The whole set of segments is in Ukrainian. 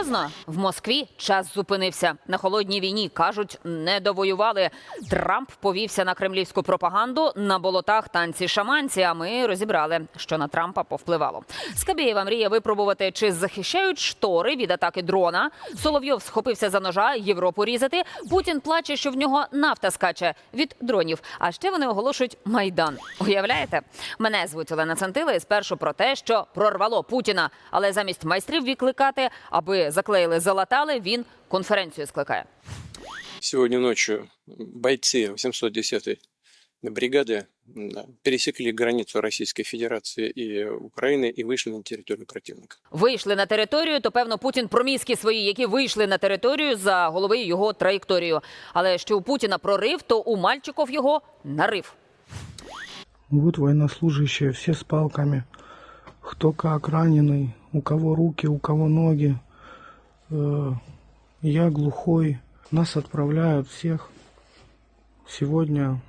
Серйозно, в Москві час зупинився. На холодній війні кажуть, не довоювали. Трамп повівся на кремлівську пропаганду на болотах танці шаманці. А ми розібрали, що на Трампа повпливало. Скабєєва мріє випробувати, чи захищають штори від атаки дрона. Соловйов схопився за ножа Європу різати. Путін плаче, що в нього нафта скаче від дронів. А ще вони оголошують майдан. Уявляєте? Мене звуть Олена Центила і спершу про те, що прорвало Путіна, але замість майстрів відкликати, аби заклеїли, залатали, він конференцію скликає. Сегодня ночью бойцы 810-й бригады м, пересекли границу Российской Федерации и Украины и вышли на территорию противника. Вийшли на територію, то певно Путін про мізки свої, які вийшли на територію за голови його траєкторію. Але що у Путіна прорив, то у мальчиков його нарив. Вот военнослужащие, все с палками. Кто как раненый, у кого руки, у кого ноги. Э, Я глухой. Нас отправляют всех сегодня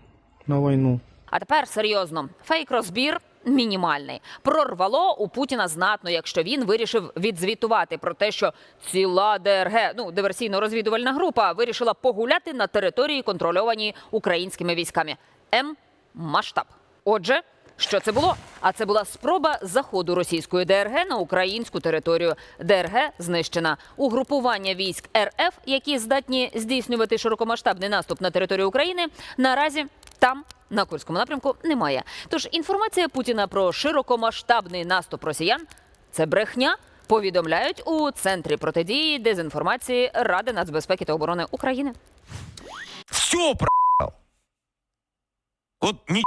на войну. А тепер серйозно, фейк-розбір мінімальний. Прорвало у Путіна знатно, якщо він вирішив відзвітувати про те, що ціла ДРГ, ну диверсійно-розвідувальна група, вирішила погуляти на території, контрольованій українськими військами. М масштаб. Отже. Що це було? А це була спроба заходу російської ДРГ на українську територію. ДРГ знищена. Угрупування військ РФ, які здатні здійснювати широкомасштабний наступ на територію України, наразі там на Курському напрямку немає. Тож інформація Путіна про широкомасштабний наступ росіян це брехня. Повідомляють у центрі протидії дезінформації Ради нацбезпеки та оборони України. Все про***л. Вот не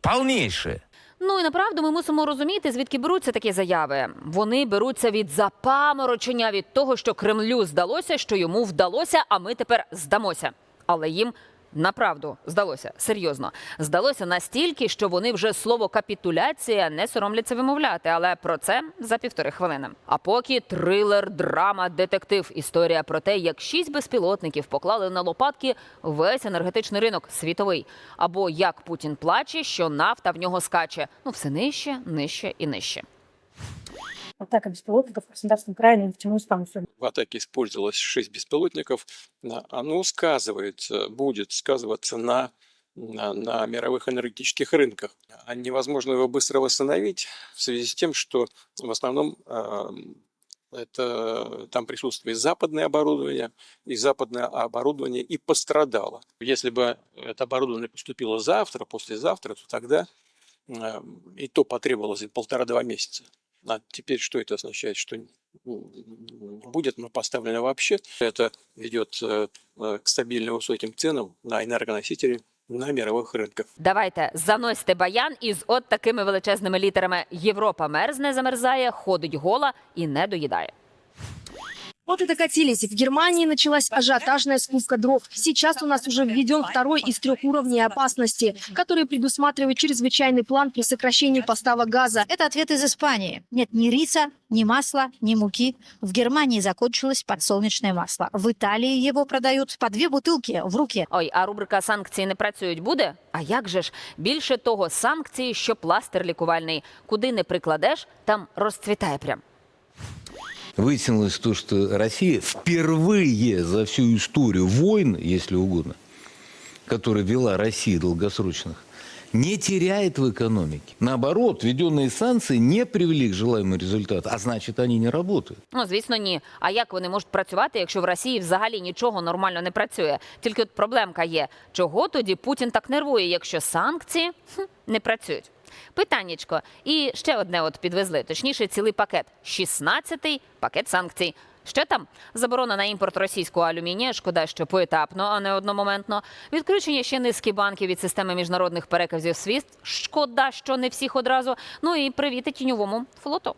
полнейшее. Ну і направду ми мусимо розуміти, звідки беруться такі заяви. Вони беруться від запаморочення від того, що Кремлю здалося, що йому вдалося, а ми тепер здамося. Але їм направду здалося серйозно. Здалося настільки, що вони вже слово капітуляція не соромляться вимовляти. Але про це за півтори хвилини. А поки трилер, драма, детектив. Історія про те, як шість безпілотників поклали на лопатки весь енергетичний ринок світовий. Або як Путін плаче, що нафта в нього скаче. Ну все нижче, нижче і нижче. Атака беспилотников в Краснодарском крае на нефтяную станцию. В атаке использовалось 6 беспилотников. Оно сказывается, будет сказываться на, на, на мировых энергетических рынках. А невозможно его быстро восстановить в связи с тем, что в основном это там присутствует западное оборудование, и западное оборудование и пострадало. Если бы это оборудование поступило завтра, послезавтра, то тогда э, и то потребовалось полтора-два месяца. А теперь что это означает? Что м, не будет оно поставлено вообще. Это ведет э, э, к стабильно высоким ценам на энергоносители на мировых рынках. Давайте заносьте баян із от такими величезними літерами. Європа мерзне, замерзає, ходить гола і не доїдає. Вот и докатились. В Германии началась ажиотажная скупка дров. Сейчас у нас уже введен второй из трех уровней опасности, который предусматривает чрезвычайный план при сокращении поставок газа. Это ответ из Испании. Нет ни риса, ни масла, ни муки. В Германии закончилось подсолнечное масло. В Италии его продают по две бутылки в руке. Ой, а рубрика санкції не працюють буде? А як же ж? Більше того, санкції, що пластир лікувальний. Куди не прикладеш, там розцвітає прям. Выяснилось то, что Россия впервые за всю историю войн, если угодно, которую вела Россия долгосрочных, не теряет в экономике. Наоборот, введенные санкции не привели к желаемому результату, а значит, они не работают. Ну, звісно, ні. А як вони можуть працювати, якщо в Росії взагалі нічого нормально не працює? Тільки от проблемка є. Чого тоді Путін так нервує, якщо санкції хм, не працюють? Питаннячко. І ще одне от підвезли, точніше, цілий пакет. 16-й пакет санкцій. Що там? Заборона на імпорт російського алюмінія, шкода, що поетапно, а не одномоментно. Відключення ще низки банків від системи міжнародних переказів СВІСТ. Шкода, що не всіх одразу. Ну і привіти тіньовому флоту.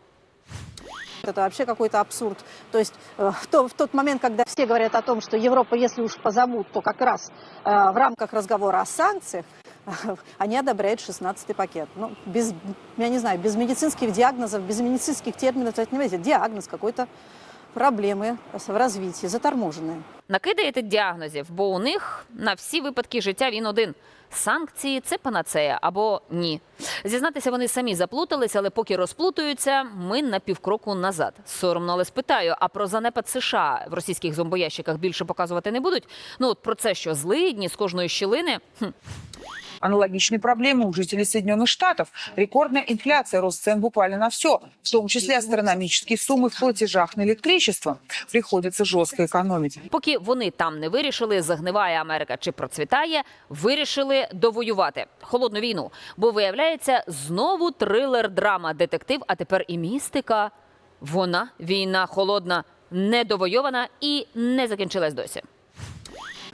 Это вообще какой-то абсурд. То есть э, в, то- в тот момент, когда все говорят о том, что Европа, если уж позовут, то как раз э, в рамках разговора о санкциях, они одобряют 16-й пакет. Ну, без, я не знаю, без медицинских диагнозов, без медицинских терминов, это, понимаете, диагноз какой-то проблемы в развитии, заторможенные. Накидаєте діагнозів, бо у них на всі випадки життя він один. Санкції це панацея або ні. Зізнатися вони самі заплутались, але поки розплутуються, ми на півкроку назад. Соромно, але спитаю: а про занепад США в російських зомбоящиках більше показувати не будуть? Ну от про це, що злидні з кожної щілини. Хм, Аналогичные проблемы у жителей Соединенных Штатов. Рекордная инфляция, рост цен буквально на все, в том числе астрономические суммы в платежах на электричество. Приходится жестко экономить. Поки вони там не вирішили, загниває Америка чи процвітає, вирішили довоювати холодну війну. Бо виявляється, знову трилер, драма, детектив, а тепер і містика. Вона війна холодна, недовойована і не закінчилась досі.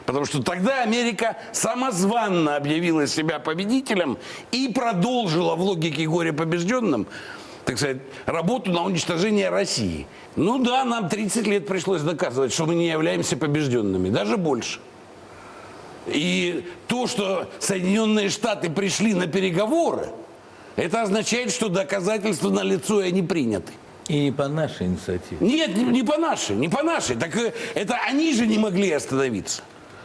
Потому что тогда Америка самозванно объявила себя победителем и продолжила в логике горя побежденным, так сказать, работу на уничтожение России. Ну да, нам 30 лет пришлось доказывать, что мы не являемся побежденными, даже больше. И то, что Соединенные Штаты пришли на переговоры, это означает, что доказательства на лицо и они приняты. И не по нашей инициативе. Нет, не, не по нашей, не по нашей. Так э, это они же не могли остановиться.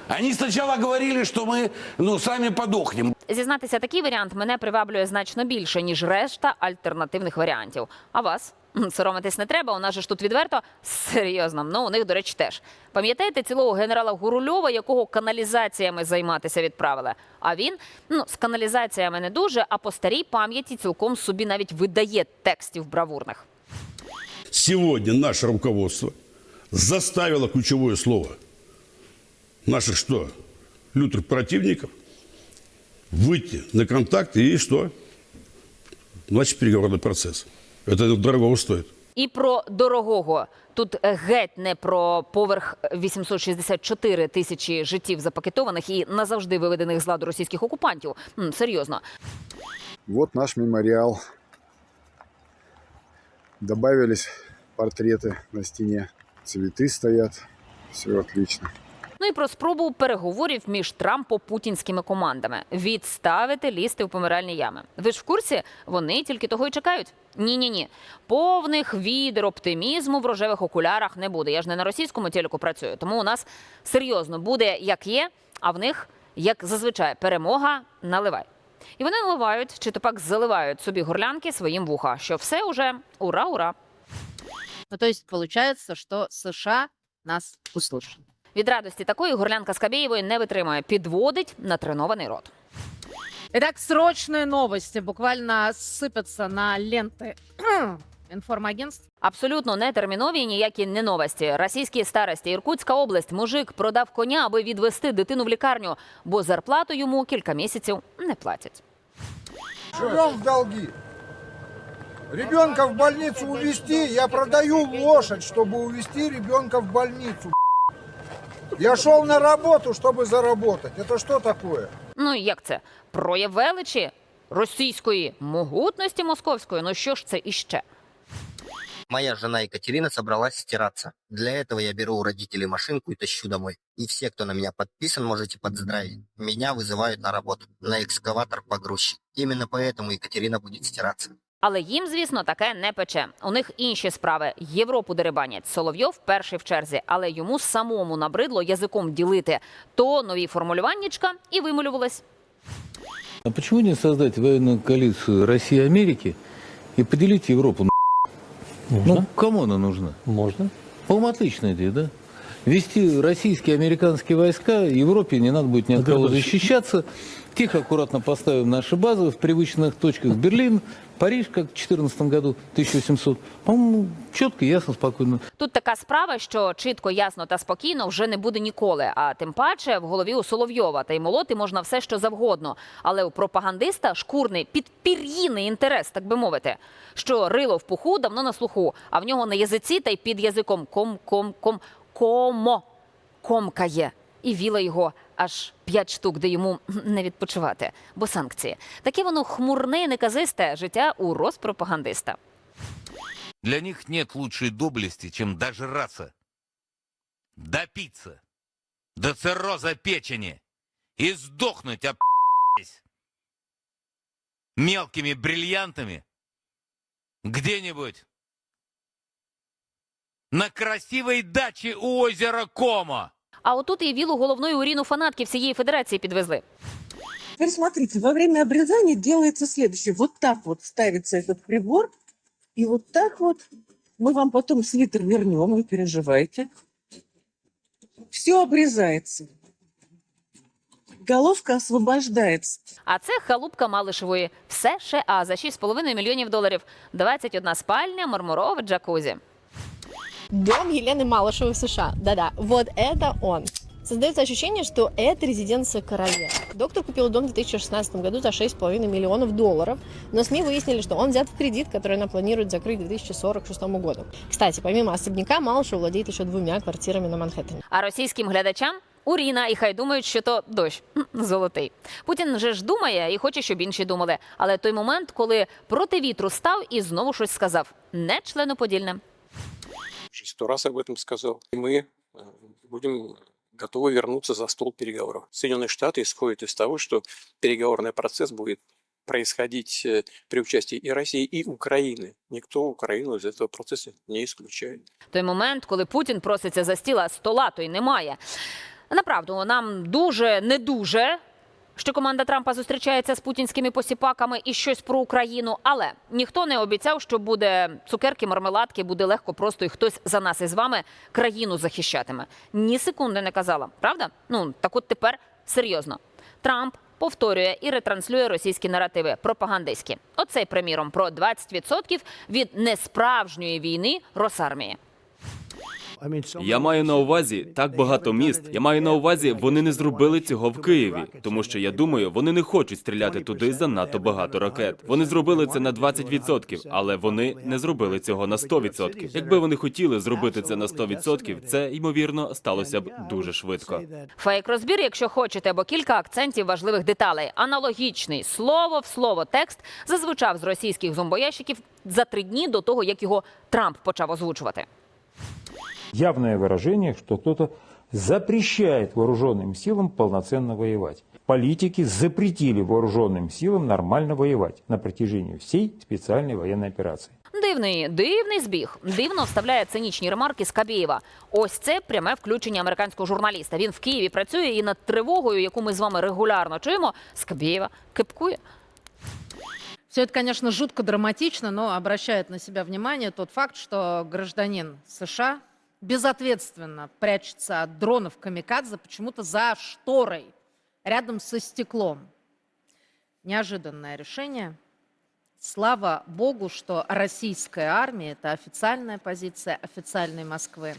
Они сначала говорили, что мы ну, сами подохнем. Зізнатися, такий варіант мене приваблює значно більше, ніж решта альтернативних варіантів. А вас? Соромитись не треба, у нас же ж тут відверто серйозно. Ну, у них, до речі, теж. Пам'ятаєте цілого генерала Гурульова, якого каналізаціями займатися відправили? А він ну з каналізаціями не дуже, а по старій пам'яті цілком собі навіть видає текстів бравурних. Сегодня наше руководство заставило ключевое слово наших что? Лютых противников выйти на контакт и что? Начать переговорный процесс. Это дорого стоит. І про дорогого тут геть не про поверх 864 тисячі життів запакетованих і назавжди виведених з ладу російських окупантів. М, серйозно. Вот наш мемориал. Добавились портреты на стене. Цветы стоят. Все отлично. Ну і про спробу переговорів між Трампо-путінськими командами відставити лізти в помиральні ями. Ви ж в курсі? Вони тільки того й чекають. Ні, ні, ні. Повних відер оптимізму в рожевих окулярах не буде. Я ж не на російському телеку працюю, тому у нас серйозно буде як є, а в них як зазвичай перемога наливай. І вони наливають чи то пак заливають собі горлянки своїм вуха, що все уже ура, ура. Ну, то есть получается, что США нас услышали. Від радості такої горлянка Скабєєвої не витримує, підводить натренований рот. Итак, срочные новости буквально сыпятся на ленты информагентств. Абсолютно не термінові і ніякі не новості. Російські старості, Іркутська область, мужик продав коня, аби відвести дитину в лікарню, бо зарплату йому кілька місяців не платять. Живем в долги. Ребенка в больницу увезти, я продаю лошадь, чтобы увезти ребенка в больницу. Я шел на работу, чтобы заработать. Это что такое? Ну і як це? Прояв величі російської могутності московської. Ну що ж це іще? Моя жена Екатерина собралась стираться. Для этого я беру у родителей машинку и тащу домой. И все, кто на меня подписан, можете подздравить. Меня вызывают на работу, на экскаватор-погрузчик. Именно поэтому Екатерина будет стираться. Але їм, звісно, таке не пече. У них інші справи. Європу дерибанять. Соловйов перший в черзі, але йому самому набридло язиком ділити. То нові формулюваннячка і вималювалась. А почему не создать военную коалицию России и Америки и поделить Европу на Ну, кому она нужна? Можно. По-моему, отличная идея, да? Вести российские и американские войска, Европе не надо будет ни от кого защищаться. Тихо, аккуратно поставим наши базы в привычных точках. Берлин, Париж, как в 2014 году, 1800. По-моему, четко, ясно, спокойно. Тут така справа, що чітко, ясно та спокійно вже не буде ніколи. А тим паче в голові у Соловйова та й молоти можна все, що завгодно. Але у пропагандиста шкурний підпір'їний інтерес, так би мовити, що рило в пуху давно на слуху, а в нього на язиці та й під язиком ком-ком-ком комо комкає. І віла його аж п'ять штук, де йому не відпочивати, бо санкції. Таке воно хмурне і неказисте життя у розпропагандиста. Для них нет лучшей доблести, чем дожраться, допиться до цирроза печени и сдохнуть, об***сь, мелкими бриллиантами где-нибудь На красивой даче у озера Кома. А отут і вілу головною уріну фанатки всієї федерації підвезли. Теперь смотрите, во время обрезания делается следующее. Вот так вот ставится этот прибор, и вот так вот мы вам потом свитер вернем, не переживайте. Все обрезается. Головка освобождается. А це халупка Малишевої. Все ще А за 6,5 мільйонів доларів. 21 спальня, мармурове джакузі. Дом Елены Малышевой в США. Да-да, вот это он. Создается ощущение, что это резиденция королевы. Доктор купил дом в 2016 году за 6,5 миллионов долларов, но СМИ выяснили, что он взят в кредит, который она планирует закрыть к 2046 году. Кстати, помимо особняка, Малышев владеет еще двумя квартирами на Манхэттене. А російським глядачам уріна, і хай думають, що то дощ Хм, золотий. Путін же ж думає і хоче, щоб інші думали. Але той момент, коли проти вітру став і знову щось сказав, не членоподільне. Уже сто раз об этом сказал. И мы э, будем готовы вернуться за стол переговоров. Соединенные Штаты исходят из того, что переговорный процесс будет происходить э, при участии и России, и Украины. Никто Украину из этого процесса не исключает. Той момент, коли Путін проситься за стіла, стола то й немає. Направду, нам дуже не дуже. що команда Трампа зустрічається з путінськими посіпаками і щось про Україну, але ніхто не обіцяв, що буде цукерки, мармеладки, буде легко просто і хтось за нас із вами країну захищатиме. Ні секунди не казала, правда? Ну так от тепер серйозно. Трамп повторює і ретранслює російські наративи пропагандистські. Оцей, приміром, про 20% від несправжньої війни Росармії. Я маю на увазі так багато міст. Я маю на увазі, вони не зробили цього в Києві, тому що я думаю, вони не хочуть стріляти туди занадто багато ракет. Вони зробили це на 20%, але вони не зробили цього на 100%. Якби вони хотіли зробити це на 100%, це ймовірно сталося б дуже швидко. Фейк розбір, якщо хочете, бо кілька акцентів важливих деталей. Аналогічний слово в слово текст зазвучав з російських зомбоящиків за три дні до того, як його Трамп почав озвучувати. явное выражение, что кто-то запрещает вооруженным силам полноценно воевать. Политики запретили вооруженным силам нормально воевать на протяжении всей специальной военной операции. Дивний, дивний збіг. Дивно вставляє цинічні ремарки Скабєєва. Ось це пряме включення американського журналіста. Він в Києві працює і над тривогою, яку ми з вами регулярно чуємо, Скабєєва кипкує. Все это, конечно, жутко драматично, но обращает на себя внимание тот факт, что гражданин США безответственно прячется от дронов камикадзе почему-то за шторой, рядом со стеклом. Неожиданное решение. Слава богу, что российская армия, это официальная позиция официальной Москвы,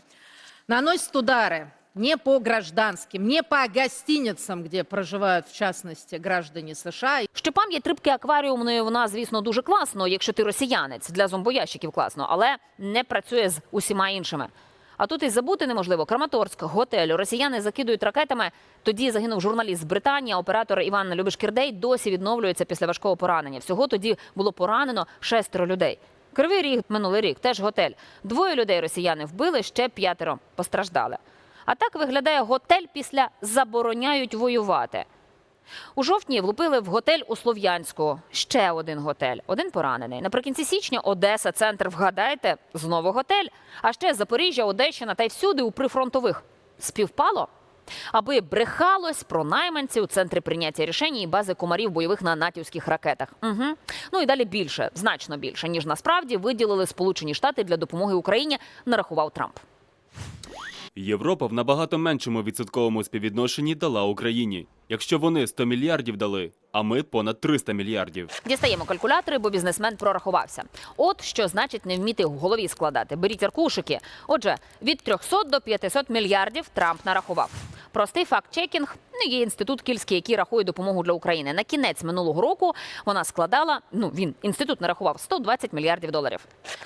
наносит удары не по гражданским, не по гостиницам, где проживают, в частности, граждане США, Що пам'ять рибки акваріумної вона, звісно, дуже класно, якщо ти росіянець для зомбоящиків класно, але не працює з усіма іншими. А тут і забути неможливо. Краматорськ, готель, росіяни закидують ракетами. Тоді загинув журналіст з Британії, оператор Іван Любиш-Кірдей досі відновлюється після важкого поранення. Всього тоді було поранено шестеро людей. Кривий ріг минулий рік, теж готель. Двоє людей росіяни вбили, ще п'ятеро постраждали. А так виглядає готель після забороняють воювати. У жовтні влупили в готель у Слов'янську. Ще один готель, один поранений. Наприкінці січня Одеса, центр. Вгадайте, знову готель. А ще Запоріжжя, Одещина та й всюди у прифронтових. Співпало? Аби брехалось про найманців, центри прийняття рішень і бази комарів бойових на натівських ракетах. Угу. Ну і далі більше, значно більше, ніж насправді виділили Сполучені Штати для допомоги Україні, нарахував Трамп. Європа в набагато меншому відсотковому співвідношенні дала Україні. Якщо вони 100 мільярдів дали, а ми понад 300 мільярдів. Дістаємо калькулятори, бо бізнесмен прорахувався. От що значить не вміти в голові складати. Беріть аркушики. Отже, від 300 до 500 мільярдів Трамп нарахував. Простий факт-чекінг. Ну, є інститут Кільський, який рахує допомогу для України. На кінець минулого року вона складала. Ну він інститут нарахував 120 мільярдів доларів.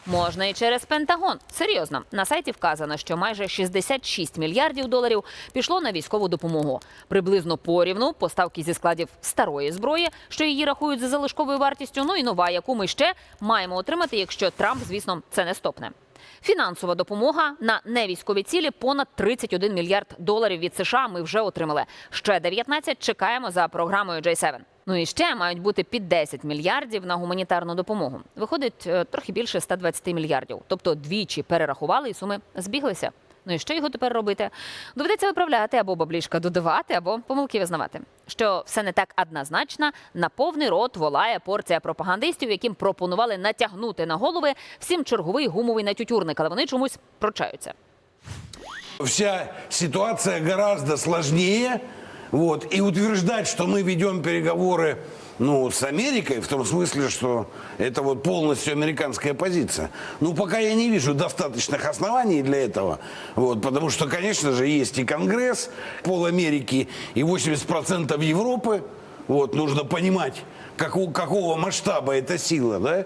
Можна і через Пентагон. Серйозно, на сайті вказано, що майже 66 мільярдів доларів пішло на військову допомогу. Приблизно порівну поставки зі складів старої зброї, що її рахують за залишковою вартістю. Ну і нова, яку ми ще маємо отримати, якщо Трамп, звісно, це не стопне. Фінансова допомога на невійськові цілі понад 31 мільярд доларів від США. Ми вже отримали. Ще 19 чекаємо за програмою J7. Ну і ще мають бути під 10 мільярдів на гуманітарну допомогу. Виходить е, трохи більше 120 мільярдів. Тобто двічі перерахували і суми збіглися. Ну і що його тепер робити? Доведеться виправляти або баблішка додавати, або помилки визнавати. Що все не так однозначно, на повний рот волає порція пропагандистів, яким пропонували натягнути на голови всім черговий гумовий натютюрник, але вони чомусь прочаються. Вся ситуация гораздо сложнее. Вот, и утверждать, что мы ведем переговоры ну, с Америкой, в том смысле, что это вот полностью американская позиция. Ну, пока я не вижу достаточных оснований для этого. Вот, потому что, конечно же, есть и Конгресс, пол Америки, и 80% Европы. Вот, нужно понимать, какого, какого масштаба эта сила. Да?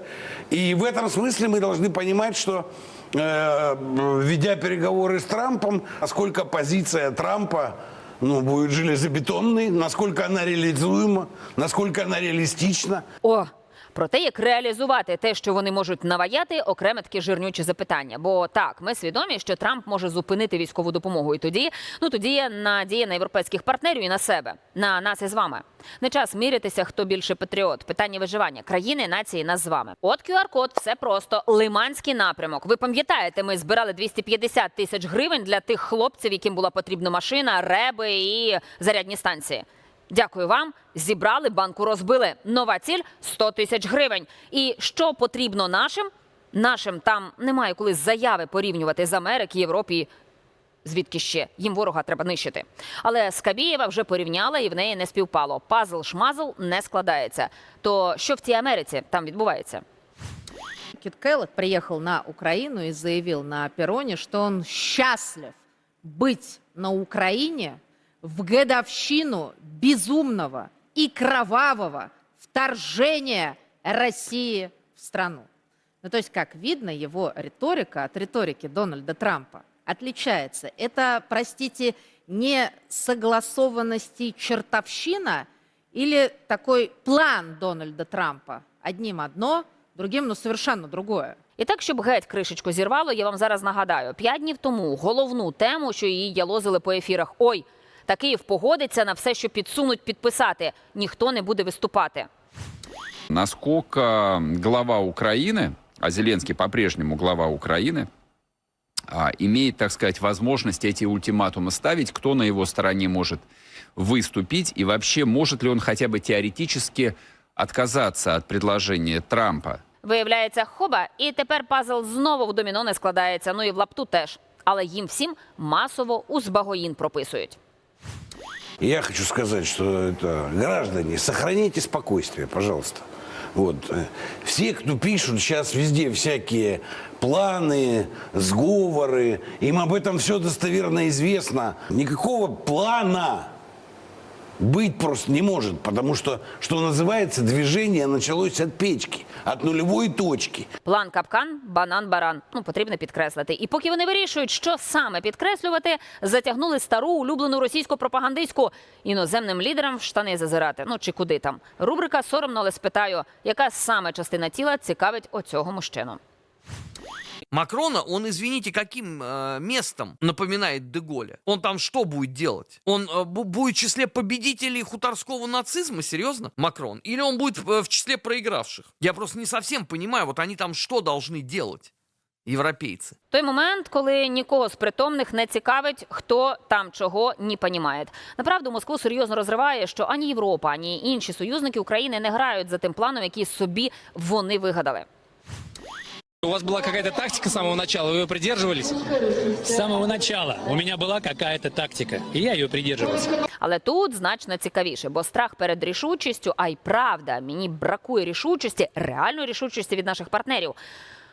И в этом смысле мы должны понимать, что э, ведя переговоры с Трампом, насколько позиция Трампа ну, будет железобетонной, насколько она реализуема, насколько она реалистична. О, про те, як реалізувати те, що вони можуть наваяти, окреме такі жирнючі запитання. Бо так, ми свідомі, що Трамп може зупинити військову допомогу. І тоді, ну тоді надія на європейських партнерів і на себе, на нас із вами. Не час мірятися, хто більше патріот. Питання виживання країни, нації, нас з вами. От QR-код, все просто лиманський напрямок. Ви пам'ятаєте, ми збирали 250 тисяч гривень для тих хлопців, яким була потрібна машина, реби і зарядні станції. Дякую вам. Зібрали, банку розбили. Нова ціль 100 тисяч гривень. І що потрібно нашим? Нашим там немає коли заяви порівнювати з Америки, Європі. Звідки ще їм ворога треба нищити. Але Скабієва вже порівняла і в неї не співпало. Пазл шмазл не складається. То що в цій Америці там відбувається? Кит Келлог приехал на Украину и заявил на перроне, что он счастлив быть на Украине в годовщину безумного и кровавого вторжения России в страну. Ну, то есть, как видно, его риторика от риторики Дональда Трампа отличается. Это, простите, не согласованность и чертовщина или такой план Дональда Трампа? Одним одно, другим, ну, совершенно другое. І так, щоб геть кришечку зірвало, я вам зараз нагадаю: п'ять днів тому головну тему, що її ялозили по ефірах. Ой, та Київ погодиться на все, що підсунуть підписати. Ніхто не буде виступати. насколько глава Украины, а Зеленский по-прежнему глава Украины, а, имеет, так сказать, возможность эти ультиматумы ставить, кто на его стороне может выступить, и вообще может ли он хотя бы теоретически отказаться от предложения Трампа Виявляється, хоба, і тепер пазл знову в доміно не складається. Ну і в лапту теж. Але їм всім масово у збагоїн прописують. И Я хочу сказать, что это, граждане, сохраняйте спокойствие, пожалуйста. Вот. э, Все, кто пишут сейчас везде всякие планы, сговоры, им об этом все достоверно известно. Никакого плана быть просто не может, потому что, что называется, движение началось от печки, от нулевой точки. План капкан, банан, баран. Ну потрібно підкреслити. І поки вони вирішують, що саме підкреслювати, затягнули стару улюблену російську пропагандистську іноземним лідерам в штани зазирати. Ну чи куди там? Рубрика соромно, але спитаю, яка саме частина тіла цікавить оцього мужчину. Макрона, он, извините, каким э, местом напоминает Деголя? Он там что будет делать? Он э, бу- будет в числе победителей хуторского нацизма, серьезно, Макрон? Или он будет э, в числе проигравших? Я просто не совсем понимаю, вот они там что должны делать, европейцы? Той момент, коли нікого з притомних не цікавить, хто там чого не понімає. Направду Москву серйозно розриває, що ані Європа, ані інші союзники України не грають за тим планом, який собі вони вигадали. У вас была какая-то тактика с самого начала, вы ее придерживались? С самого начала у меня была какая-то тактика, и я ее придерживался. Але тут значно цікавіше, бо страх перед рішучістю, а й правда, мені бракує рішучості, реальної рішучості від наших партнерів.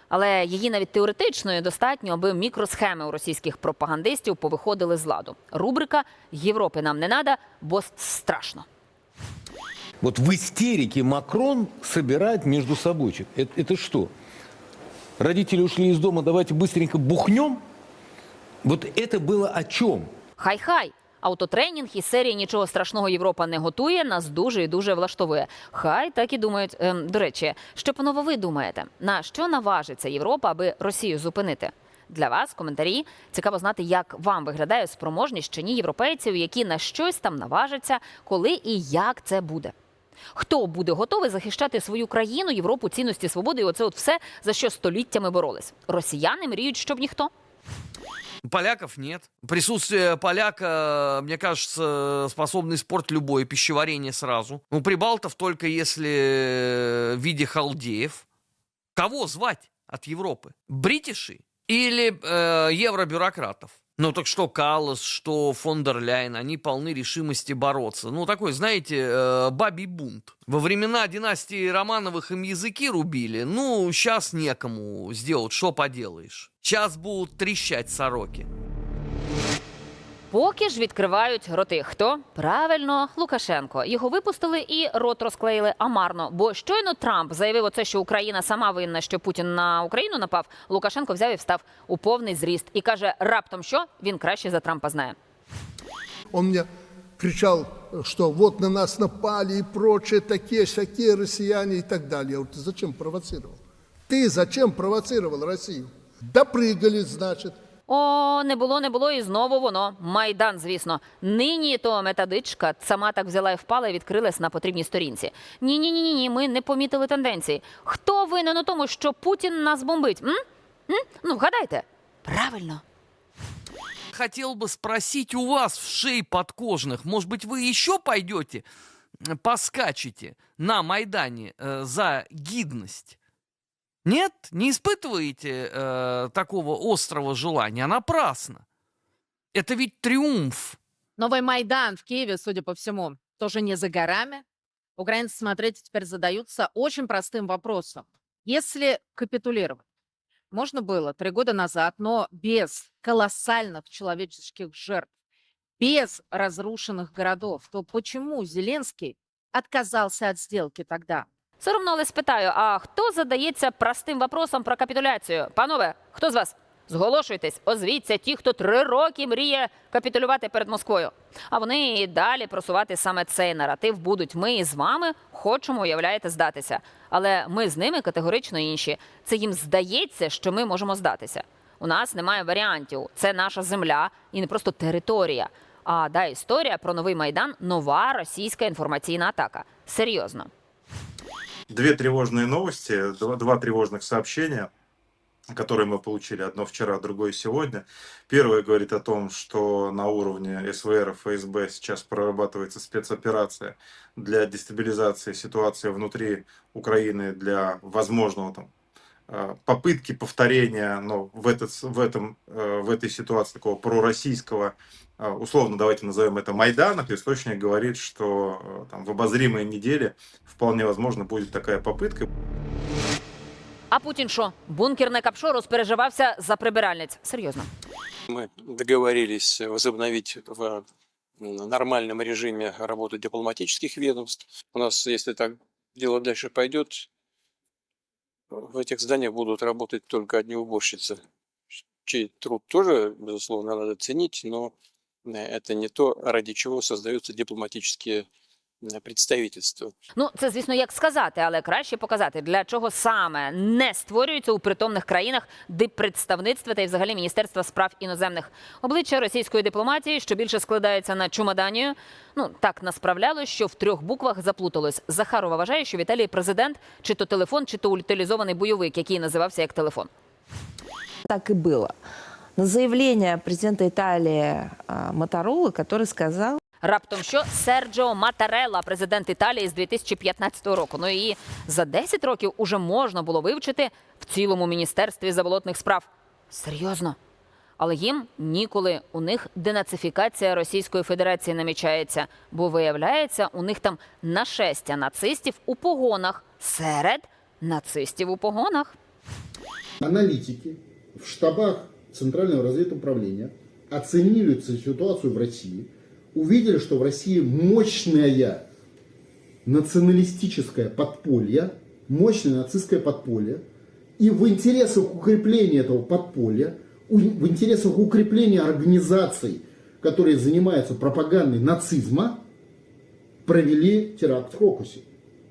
Але її навіть теоретичної достатньо, аби мікросхеми у російських пропагандистів повиходили з ладу. Рубрика Європи нам не надо, бо страшно. Вот в истерике Макрон собирает между собойчик. Это, это что? Родители ушли из дома, давайте быстренько бухнем? Вот это было о чем? Хай-хай. Автотренінг із серії нічого страшного Європа не готує, нас дуже і дуже влаштовує. Хай так і думають. Ем, до речі, що панове ви думаєте? На що наважиться Європа, аби Росію зупинити? Для вас коментарі цікаво знати, як вам виглядає спроможність чи ні європейців, які на щось там наважаться, коли і як це буде. Хто буде готовий захищати свою країну, Європу, цінності свободи і оце от все, за що століттями боролись? Росіяни мріють, щоб ніхто. Поляков нет. Присутствие поляка, мне кажется, способно испортить любое пищеварение сразу. У прибалтов только если в виде халдеев. Кого звать от Европы? Бритиши или э, евробюрократов? Ну так что Каллас, что фон дер Ляйен, они полны решимости бороться. Ну такой, знаете, э, бабий бунт. Во времена династии Романовых им языки рубили. Ну, сейчас некому сделать, что поделаешь. Сейчас будут трещать сороки. Поки ж відкривають роти. Хто? Правильно, Лукашенко. Його випустили і рот розклеїли амарно. Бо щойно Трамп заявив оце, що Україна сама винна, що Путін на Україну напав. Лукашенко взяв і встав у повний зріст і каже: раптом що він краще за Трампа знає. Он мне кричал, что вот на нас напали и прочее, такие, всякие россияне и так далее. Я говорю, ты зачем провоцировал? Ты зачем провоцировал Россию? Допрыгали, значит. О, не було, не було, і знову воно. Майдан, звісно. Нині то методичка сама так взяла і впала і відкрилась на потрібній сторінці. Ні, ні, ні, ні, ні. Ми не помітили тенденції. Хто винен у тому, що Путін нас бомбить? М? М? Ну, вгадайте. Правильно. Хотел бы спросить у вас, в шей подкожных, может быть, вы еще пойдете, э, поскачете на Майдане э, за гидность? Нет, не испытываете э, такого острого желания? Напрасно. Это ведь триумф. Новый Майдан в Киеве, судя по всему, тоже не за горами. Украинцы, смотрите, теперь задаются очень простым вопросом. Если капитулировать, можно было три года назад, но без колоссальных человеческих жертв, без разрушенных городов, то почему Зеленский отказался от сделки тогда? Соромно, але спитаю: а хто задається простим вопросом про капітуляцію? Панове, хто з вас? Зголошуйтесь, озвіться ті, хто три роки мріє капітулювати перед Москвою. А вони і далі просувати саме цей наратив будуть. Ми із вами хочемо, уявляєте, здатися. Але ми з ними категорично інші. Це їм здається, що ми можемо здатися. У нас немає варіантів. Це наша земля і не просто територія. А да, історія про новий майдан нова російська інформаційна атака. Серйозно. Две тревожные новости, два, два тревожных сообщения, которые мы получили. Одно вчера, другое сегодня. Первое говорит о том, что на уровне СВР и ФСБ сейчас прорабатывается спецоперация для дестабилизации ситуации внутри Украины, для возможного там, э, попытки повторения, но в, этот, в, этом, э, в этой ситуации такого пророссийского, условно давайте назовем это Майдана, источник говорит, что э, там, в обозримые недели вполне возможно будет такая попытка. А Путін що? Бункерне капшо розпереживався за прибиральниць. Серйозно. Мы договорились возобновить в нормальном режиме работу дипломатических ведомств. У нас, если так дело дальше пойдет, в этих зданиях будут работать только одни уборщицы, чей труд тоже, безусловно, надо ценить, но это не то, ради чего создаются дипломатические э, представительства. Ну, це звісно, як сказати, але краще показати, для чого саме не створюються у притомних країнах диппредставництва та й взагалі Міністерства справ іноземних обличчя російської дипломатії, що більше складається на чумаданію. Ну так насправлялось, що в трьох буквах заплуталось. Захарова вважає, що в Італії президент чи то телефон, чи то утилізований бойовик, який називався як телефон. Так и было. На заявление президента Италии а, Моторолы, который сказал, Раптом що Серджіо Матарелла, президент Італії з 2015 року. Ну і за 10 років уже можна було вивчити в цілому міністерстві заболотних справ. Серйозно. Але їм ніколи у них денацифікація Російської Федерації намічається, бо виявляється, у них там нашестя нацистів у погонах серед нацистів у погонах. Аналитики в штабах Центрального разведуправления оценили ситуацию в России, увидели, что в России мощное националистическое подполье, мощное нацистское подполье, и в интересах укрепления этого подполья, в интересах укрепления организаций, которые занимаются пропагандой нацизма, провели теракт в Фокусе.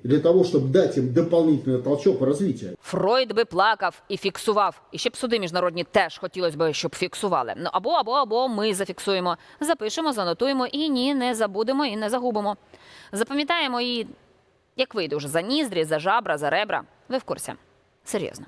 Для того, чтобы дать им дополнительный толчок по развитию. Фройд би плакав і фіксував. І ще б суди міжнародні теж хотілося б, щоб фіксували. Ну або, або, або ми зафіксуємо, запишемо, занотуємо і ні, не забудемо і не загубимо. Запам'ятаємо і Як вийде уже за ніздрі, за жабра, за ребра, ви в курсі. Серйозно.